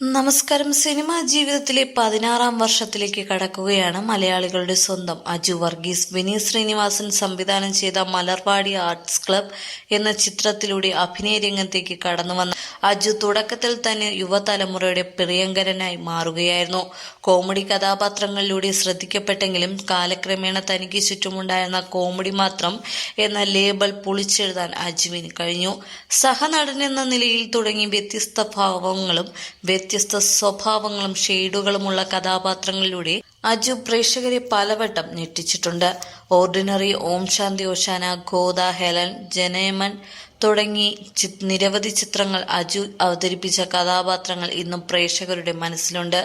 നമസ്കാരം. സിനിമാ ജീവിതത്തിലെ പതിനാറാം വർഷത്തിലേക്ക് കടക്കുകയാണ് മലയാളികളുടെ സ്വന്തം അജു വർഗീസ്. വിനീത് ശ്രീനിവാസൻ സംവിധാനം ചെയ്ത മലർവാടി ആർട്സ് ക്ലബ് എന്ന ചിത്രത്തിലൂടെ അഭിനയ രംഗത്തേക്ക് കടന്നു വന്ന അജു തുടക്കത്തിൽ തന്നെ യുവതലമുറയുടെ പ്രിയങ്കരനായി മാറുകയായിരുന്നു. കോമഡി കഥാപാത്രങ്ങളിലൂടെ ശ്രദ്ധിക്കപ്പെട്ടെങ്കിലും കാലക്രമേണ തനിക്ക് ചുറ്റുമുണ്ടായിരുന്ന കോമഡി മാത്രം എന്ന ലേബൽ പൊളിച്ചെഴുതാൻ അജുവിന് കഴിഞ്ഞു. സഹനടൻ എന്ന നിലയിൽ തുടങ്ങി വ്യത്യസ്ത ഭാവങ്ങളും വ്യത്യസ്ത സ്വഭാവങ്ങളും ഷെയ്ഡുകളുമുള്ള കഥാപാത്രങ്ങളിലൂടെ അജു പ്രേക്ഷകരെ പലവട്ടം ഞെട്ടിച്ചിട്ടുണ്ട്. ഓർഡിനറി ഓം ശാന്തി ഓശാന ഗോദ ഹെലൻ ജനേമൻ തുടങ്ങി നിരവധി ചിത്രങ്ങൾ അജു അവതരിപ്പിച്ച കഥാപാത്രങ്ങൾ ഇന്നും പ്രേക്ഷകരുടെ മനസ്സിലുണ്ട്.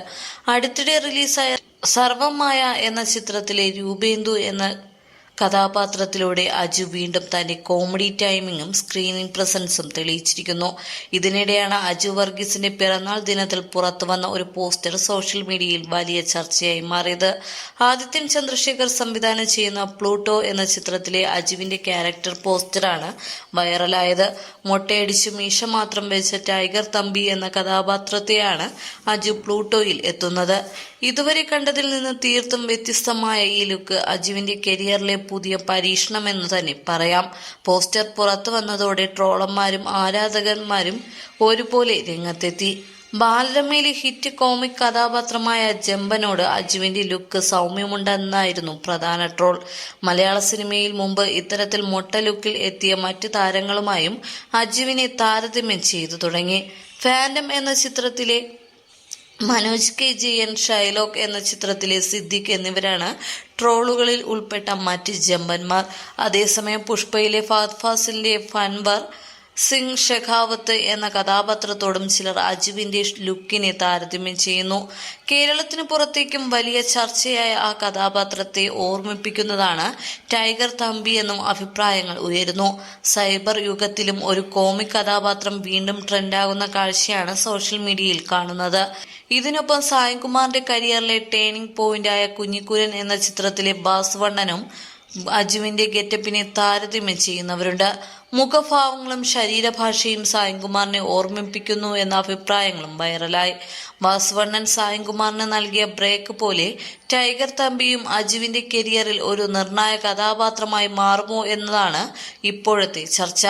അടുത്തിടെ റിലീസായ സർവമായ എന്ന ചിത്രത്തിലെ രൂപേന്ദു എന്ന കഥാപാത്രത്തിലൂടെ അജു വീണ്ടും തന്റെ കോമഡി ടൈമിങ്ങും സ്ക്രീനിംഗ് പ്രസൻസും തെളിയിച്ചിരിക്കുന്നു. ഇതിനിടെയാണ് അജു വർഗീസിന്റെ പിറന്നാൾ ദിനത്തിൽ പുറത്തു വന്ന ഒരു പോസ്റ്റർ സോഷ്യൽ മീഡിയയിൽ വലിയ ചർച്ചയായി മാറിയത്. ആദിത്യൻ ചന്ദ്രശേഖർ സംവിധാനം ചെയ്യുന്ന പ്ലൂട്ടോ എന്ന ചിത്രത്തിലെ അജുവിന്റെ ക്യാരക്ടർ പോസ്റ്ററാണ് വൈറലായത്. മൊട്ടയടിച്ചു മീശ മാത്രം വെച്ച ടൈഗർ തമ്പി എന്ന കഥാപാത്രത്തെയാണ് അജു പ്ലൂട്ടോയിൽ എത്തുന്നത്. ഇതുവരെ കണ്ടതിൽ നിന്ന് തീർത്തും വ്യത്യസ്തമായ ഈ ലുക്ക് അജുവിന്റെ കരിയറിലെ പുതിയ പരീക്ഷണമെന്ന് തന്നെ പറയാം. പോസ്റ്റർ പുറത്തു വന്നതോടെ ട്രോളന്മാരും ആരാധകന്മാരും ഒരുപോലെ രംഗത്തെത്തി. ബാലരമയിലെ ഹിറ്റ് കോമിക് കഥാപാത്രമായ ജമ്പനോട് അജുവിന്റെ ലുക്ക് സൗമ്യമുണ്ടെന്നായിരുന്നു പ്രധാന ട്രോൾ. മലയാള സിനിമയിൽ മുമ്പ് ഇത്തരത്തിൽ മൊട്ട ലുക്കിൽ എത്തിയ മറ്റു താരങ്ങളുമായും അജുവിനെ താരതമ്യം ചെയ്തു തുടങ്ങി. ഫാൻഡം എന്ന ചിത്രത്തിലെ Manoj K G N Shylock എന്ന ചിത്രത്തിലെ സിദ്ദിഖ് എന്നിവരാണ് ട്രോളുകളിൽ ഉൾപ്പെട്ട മറ്റ് ജമ്പന്മാർ. അതേസമയം പുഷ്പയിലെ ഫാത് ഫാസിലിന്റെ ഫൻവർ സിംഗ് ഷെഖാവത്ത് എന്ന കഥാപാത്രത്തോടും ചിലർ അജുവിന്റെ ലുക്കിനെ താരതമ്യം ചെയ്യുന്നു. കേരളത്തിന് പുറത്തേക്കും വലിയ ചർച്ചയായ ആ കഥാപാത്രത്തെ ഓർമ്മിപ്പിക്കുന്നതാണ് ടൈഗർ തമ്പി എന്നും അഭിപ്രായങ്ങൾ ഉയരുന്നു. സൈബർ യുഗത്തിലും ഒരു കോമിക് കഥാപാത്രം വീണ്ടും ട്രെൻഡാകുന്ന കാഴ്ചയാണ് സോഷ്യൽ മീഡിയയിൽ കാണുന്നത്. ഇതിനൊപ്പം സായൻകുമാറിന്റെ കരിയറിലെ ടേണിംഗ് പോയിന്റായ കുഞ്ഞിക്കുരൻ എന്ന ചിത്രത്തിലെ ബാസ്വണ്ണനും അജുവിന്റെ ഗെറ്റപ്പിനെ താരതമ്യം ചെയ്യുന്നവരുണ്ട്. മുഖഭാവങ്ങളും ശരീരഭാഷയും സായംകുമാറിനെ ഓർമ്മിപ്പിക്കുന്നു എന്ന അഭിപ്രായങ്ങളും വൈറലായി. വാസുവണ്ണൻ സായംകുമാറിന് നൽകിയ ബ്രേക്ക് പോലെ ടൈഗർ തമ്പിയും അജുവിന്റെ കരിയറിൽ ഒരു നിർണായക കഥാപാത്രമായി മാറുമോ എന്നതാണ് ഇപ്പോഴത്തെ ചർച്ച.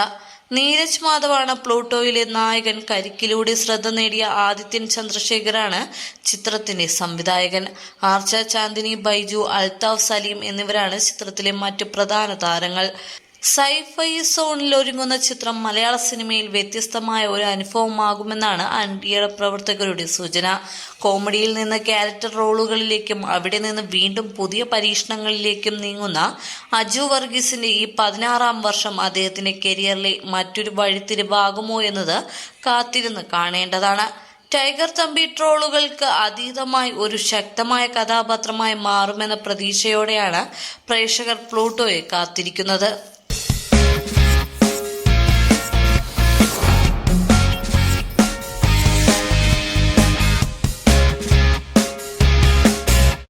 നീരജ് മാധവാണ് പ്ലൂട്ടോയിലെ നായകൻ. കരിക്കിലൂടെ ശ്രദ്ധ നേടിയ ആദിത്യൻ ചന്ദ്രശേഖരാണ് ചിത്രത്തിന്റെ സംവിധായകൻ. ആർച്ച ചാന്ദിനി ബൈജു അൽതാഫ് സലീം എന്നിവരാണ് ചിത്രത്തിലെ മറ്റു പ്രധാന താരങ്ങൾ. സൈഫൈ സോണിൽ ഒരുങ്ങുന്ന ചിത്രം മലയാള സിനിമയിൽ വ്യത്യസ്തമായ ഒരു അനുഭവമാകുമെന്നാണ് അൻഡിയുടെ പ്രവർത്തകരുടെ സൂചന. കോമഡിയിൽ നിന്ന് ക്യാരക്ടർ റോളുകളിലേക്കും അവിടെ നിന്ന് വീണ്ടും പുതിയ പരീക്ഷണങ്ങളിലേക്കും നീങ്ങുന്ന അജു വർഗീസിന്റെ ഈ പതിനാറാം വർഷം അദ്ദേഹത്തിന്റെ കരിയറിലെ മറ്റൊരു വഴിത്തിരിവാകുമോ എന്നത് കാത്തിരുന്ന് കാണേണ്ടതാണ്. ടൈഗർ തമ്പി ട്രോളുകൾക്ക് അതീതമായി ഒരു ശക്തമായ കഥാപാത്രമായി മാറുമെന്ന പ്രതീക്ഷയോടെയാണ് പ്രേക്ഷകർ പ്ലൂട്ടോയെ കാത്തിരിക്കുന്നത്.